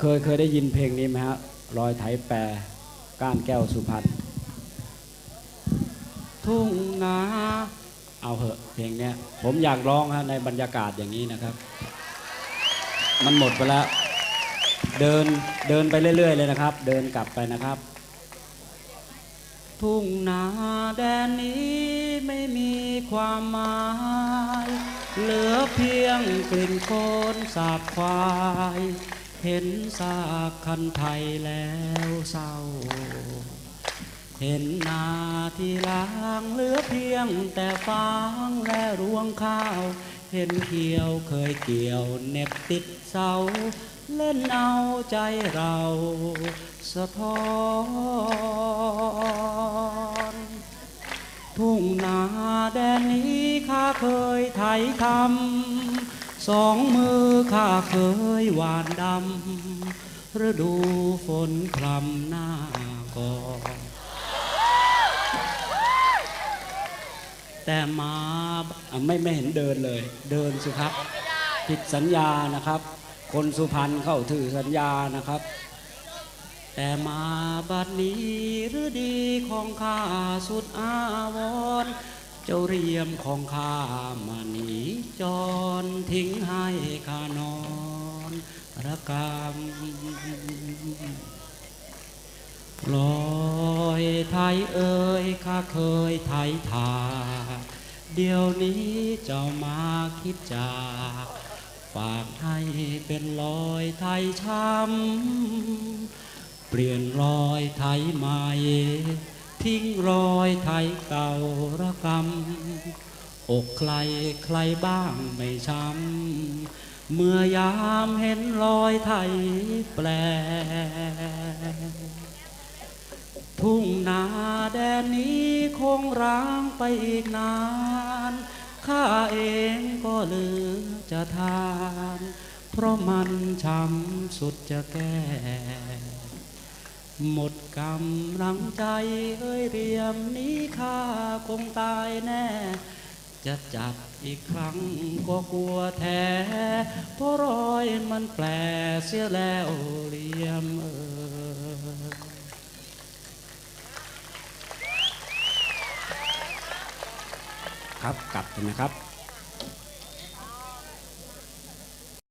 เคยเคยได้ยินเพลงนี้ไหมฮะรอยไถแปรก้านแก้วสุพรรณทุ่งนาเอาเหอะเพลงเนี้ยผมอยากร้องฮะในบรรยากาศอย่างนี้นะครับ มันหมดไปแล้ว เดินเดินไปเรื่อย ๆ เลยนะครับ เดินกลับไปนะครับ ทุ่งนาแดนนี้ไม่มีความหมายเหลือเพียงกลิ่นโคนสาบควาย เห็นซากคันไทยแล้วเศร้า เห็นนาที่ล้างเหลือเพียงแต่ฟางและรวงข้าว เห็นเขียวเคยเกี่ยวเน็บติดเสา เล่นเอาใจเราสะท้อนทุ่งนาแดนนี้ข้าเคยไถทำ สองมือข้าเคยหวานดำฤดูฝนคลำหน้าก่อนแต่มาไม่ไม่เห็นเดินเลย เดินสิครับ ผิดสัญญานะครับ คนสุพรรณเข้าถือสัญญานะครับ แต่มาบัดนี้หรือดีของข้าสุดอาวร เจ้าเรียมของข้ามาหนีจรทิ้งให้ข้านอนระกำลอยไทยเอ่ยข้าเคยไทยทาเดี๋ยวนี้เจ้ามาคิดจากฝากให้เป็นรอยไทยช้ำเปลี่ยนรอยไทยใหม่ ทิ้งรอยไทยเก่าระกำอกใครใครบ้างไม่ช้ำ เมื่อยามเห็นรอยไทยแปล ทุ่งนาแดนนี้คงร้างไปอีกนาน ข้าเองก็เหลือจะทาน เพราะมันช้ำสุดจะแก้ หมดกำลังใจเอ้ยเรียมนี้ข้าคงตายแน่ จะจัดอีกครั้งก็กลัวแท้เพราะรอยมันแปลเสียแล้วเรียมเออครับกลับกันนะครับ